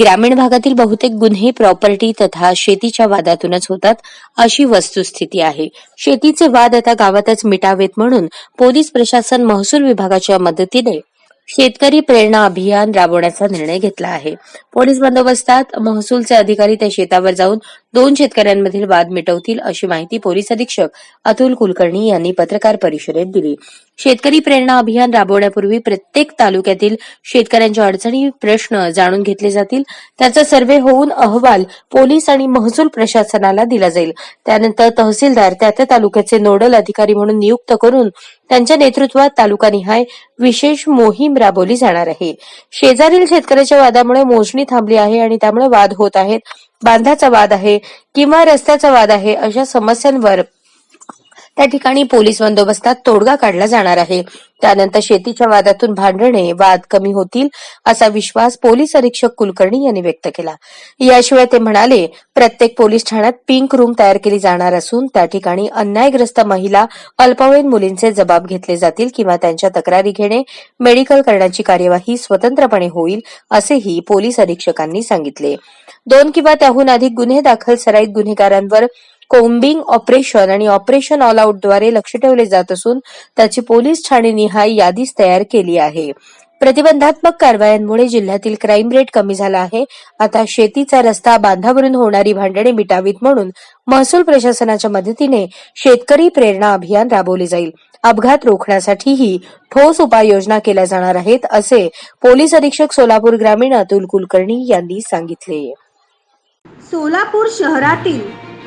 ग्रामीण भागातील बहुतेक गुन्हे प्रॉपर्टी तथा शेतीच्या वादातूनच होतात अशी वस्तुस्थिती आहे. शेतीचे वाद आता गावातच मिटावेत म्हणून पोलीस प्रशासन महसूल विभागाच्या मदतीने शेतकरी प्रेरणा अभियान राबवण्याचा निर्णय घेतला आहे. पोलीस बंदोबस्तात महसूलचे अधिकारी त्या शेतावर जाऊन दोन शेतकऱ्यांमधील वाद मिटवतील अशी माहिती पोलीस अधीक्षक अतुल कुलकर्णी यांनी पत्रकार परिषदेत दिली. शेतकरी प्रेरणा अभियान राबवण्यापूर्वी प्रत्येक तालुक्यातील शेतकऱ्यांच्या अडचणी प्रश्न जाणून घेतले जातील. त्याचा सर्व्हे होऊन अहवाल पोलीस आणि महसूल प्रशासनाला दिला जाईल. त्यानंतर तहसीलदार त्या त्या तालुक्याचे नोडल अधिकारी म्हणून नियुक्त करून त्यांच्या नेतृत्वात तालुकानिहाय विशेष मोहीम राबवली जाणार आहे. शेजारील शेतकऱ्याच्या वादामुळे मोजणी थांबली आहे आणि त्यामुळे वाद होत आहेत. बांधाचा वाद आहे किंवा रस्त्याचा वाद आहे अशा समस्यांवर त्या ठिकाणी पोलीस बंदोबस्तात तोडगा काढला जाणार आहे. त्यानंतर शेतीच्या वादातून भांडणे वाद कमी होतील असा विश्वास पोलीस अधीक्षक कुलकर्णी यांनी व्यक्त केला. याशिवाय ते म्हणाले प्रत्येक पोलीस ठाण्यात पिंक रूम तयार केली जाणार असून त्या ठिकाणी अन्यायग्रस्त महिला अल्पवयीन मुलींचे जबाब घेतले जातील किंवा त्यांच्या तक्रारी घेणे मेडिकल करण्याची कार्यवाही स्वतंत्रपणे होईल असेही पोलीस अधीक्षकांनी सांगितले. दोन किंवा त्याहून अधिक गुन्हे दाखल सराईत गुन्हेगारांवर कोम्बिंग ऑपरेशन आणि ऑपरेशन ऑल आउटद्वारे लक्ष ठेवले जात असून त्याची पोलीस ठाणे यादीच तयार केली आहे. प्रतिबंधात्मक कारवायांमुळे जिल्ह्यातील क्राईम रेट कमी झाला आहे. आता शेतीचा रस्ता बांधावरून होणारी भांडणे मिटावीत म्हणून महसूल प्रशासनाच्या मदतीने शेतकरी प्रेरणा अभियान राबवले जाईल. अपघात रोखण्यासाठीही ठोस उपाययोजना केल्या जाणार आहेत असे पोलीस अधीक्षक सोलापूर ग्रामीण अतुल कुलकर्णी यांनी सांगितले. सोलापूर शहरातील